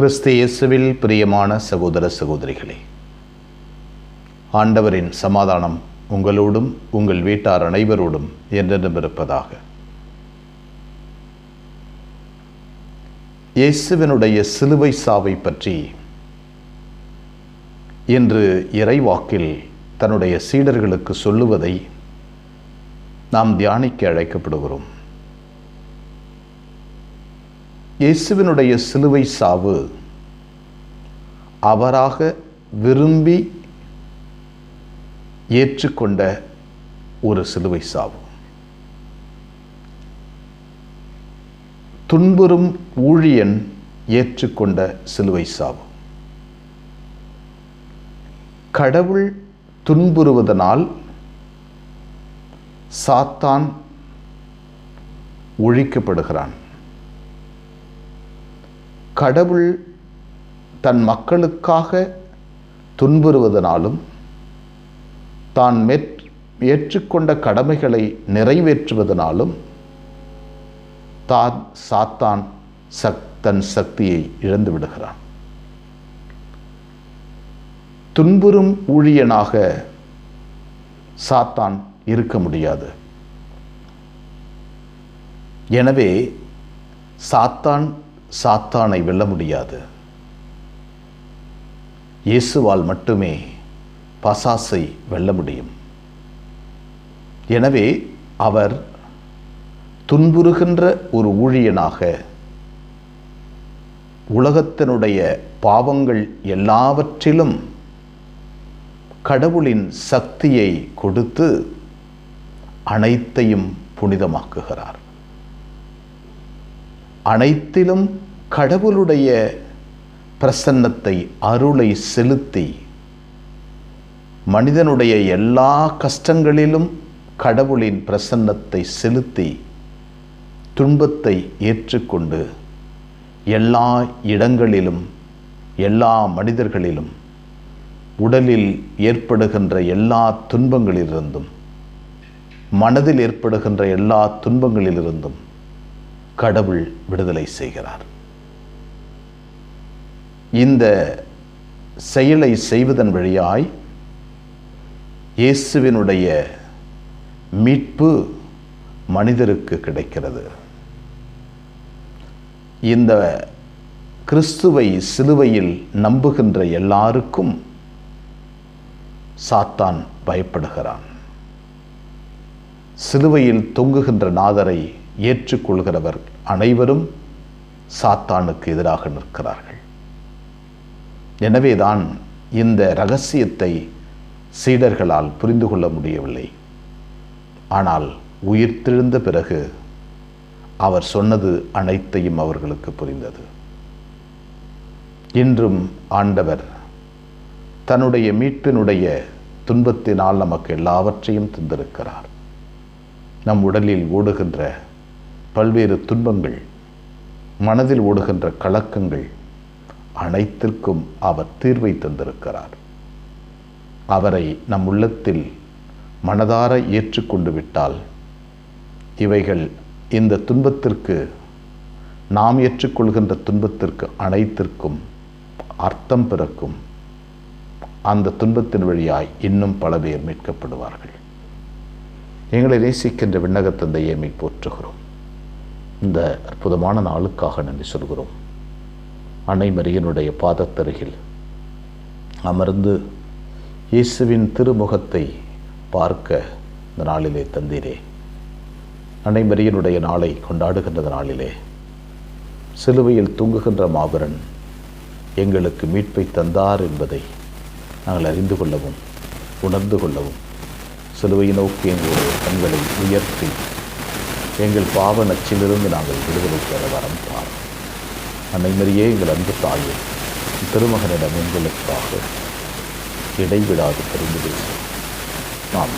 கிறிஸ்து இயேசுவில் பிரியமான சகோதர சகோதரிகளே ஆண்டவரின் சமாதானம் உங்களோடும் உங்கள் வீட்டார் அனைவரோடும் என்றென்றும் இருப்பதாக இயேசுவினுடைய சிலுவை சாவை பற்றி இன்று இறைவாக்கில் தன்னுடைய சீடர்களுக்கு சொல்லுவதை நாம் தியானிக்க அழைக்கப்படுகிறோம். இயேசுவினுடைய சிலுவை சாவு அவராக விரும்பி ஏற்றுக்கொண்ட ஒரு சிலுவை சாவு. துன்புறும் ஊழியன் ஏற்றுக்கொண்ட சிலுவை சாவு. கடவுள் துன்புறுவதனால் சாத்தான் ஒழிக்கப்படுகிறான். கடவுள் தன் மக்களுக்காக துன்புறுவதனாலும் தான் மேற் ஏற்றுக்கொண்ட கடமைகளை நிறைவேற்றுவதனாலும் தான் சாத்தான் சக் தன் சக்தியை இழந்து விடுகிறான். துன்புறும் ஊழியனாக சாத்தான் இருக்க முடியாது. எனவே சாத்தான் சாத்தானை வெல்ல முடியாது. இயேசுவால் மட்டுமே பசாசை வெல்ல முடியும். எனவே அவர் துன்புறுகின்ற ஒரு ஊழியனாக உலகத்தினுடைய பாவங்கள் எல்லாவற்றிலும் கடவுளின் சக்தியை கொடுத்து அனைத்தையும் புனிதமாக்குகிறார். அனைத்திலும் கடவுளுடைய பிரசன்னத்தை அருளை செலுத்தி மனிதனுடைய எல்லா கஷ்டங்களிலும் கடவுளின் பிரசன்னத்தை செலுத்தி துன்பத்தை ஏற்றுக்கொண்டு எல்லா இடங்களிலும் எல்லா மனிதர்களிலும் உடலில் ஏற்படுகின்ற எல்லா துன்பங்களிலிருந்தும் மனதில் ஏற்படுகின்ற எல்லா துன்பங்களிலிருந்தும் கடவுள் விடுதலை செய்கிறார். இந்த செயலை செய்வதன் வழியாய் இயேசுவினுடைய மீட்பு மனிதருக்கு கிடைக்கிறது. இந்த கிறிஸ்துவை சிலுவையில் நம்புகின்ற எல்லாருக்கும் சாத்தான் பயப்படுகிறான். சிலுவையில் தொங்குகின்ற நாதரை ஏற்றுக்கொள்கிறவர் அனைவரும் சாத்தானுக்கு எதிராக நிற்கிறார்கள். எனவேதான் இந்த ரகசியத்தை சீடர்களால் புரிந்து கொள்ள முடியவில்லை. ஆனால் உயிர்த்தெழுந்த பிறகு அவர் சொன்னது அனைத்தையும் அவர்களுக்கு புரிந்தது. இன்றும் ஆண்டவர் தன்னுடைய மீட்பினுடைய துன்பத்தினால் நமக்கு எல்லாவற்றையும் தந்திருக்கிறார். நம் உடலில் ஓடுகின்ற பல்வேறு துன்பங்கள் மனதில் ஓடுகின்ற கலக்கங்கள் அனைத்திற்கும் அவர் தீர்வை தந்திருக்கிறார். அவரை நம் உள்ளத்தில் மனதார ஏற்றுக்கொண்டு விட்டால் இவைகள் இந்த துன்பத்திற்கு நாம் ஏற்றுக்கொள்கின்ற துன்பத்திற்கு அனைத்திற்கும் அர்த்தம் பிறக்கும். அந்த துன்பத்தின் வழியாய் இன்னும் பல பேர் மீட்கப்படுவார்கள். எங்களை நேசிக்கின்ற விண்ணகத்தந்தையை மீ போற்றுகிறோம். இந்த அற்புதமான நாளுக்காக நன்றி சொல்கிறோம். அன்னை மரியனுடைய பாதத்தருகில் அமர்ந்து இயேசுவின் திருமுகத்தை பார்க்க இந்த நாளிலே தந்தீரே. அன்னை மரியனுடைய நாளை கொண்டாடுகின்ற நாளிலே சிலுவையில் தூங்குகின்ற மாபரன் எங்களுக்கு மீட்பை தந்தார் என்பதை நாங்கள் அறிந்து கொள்ளவும் உணர்ந்து கொள்ளவும் சிலுவையை நோக்கி எங்களுடைய கண்களை உயர்த்தி எங்கள் பாவ நச்சிலிருந்து நாங்கள் விடுதலை பெற வரம் பார் அன்னைமரியே எங்கள் அன்பு தாயே திருமகனிடம் எங்களுக்காக இடைவிடாது தெரிந்து பேசும் நாம்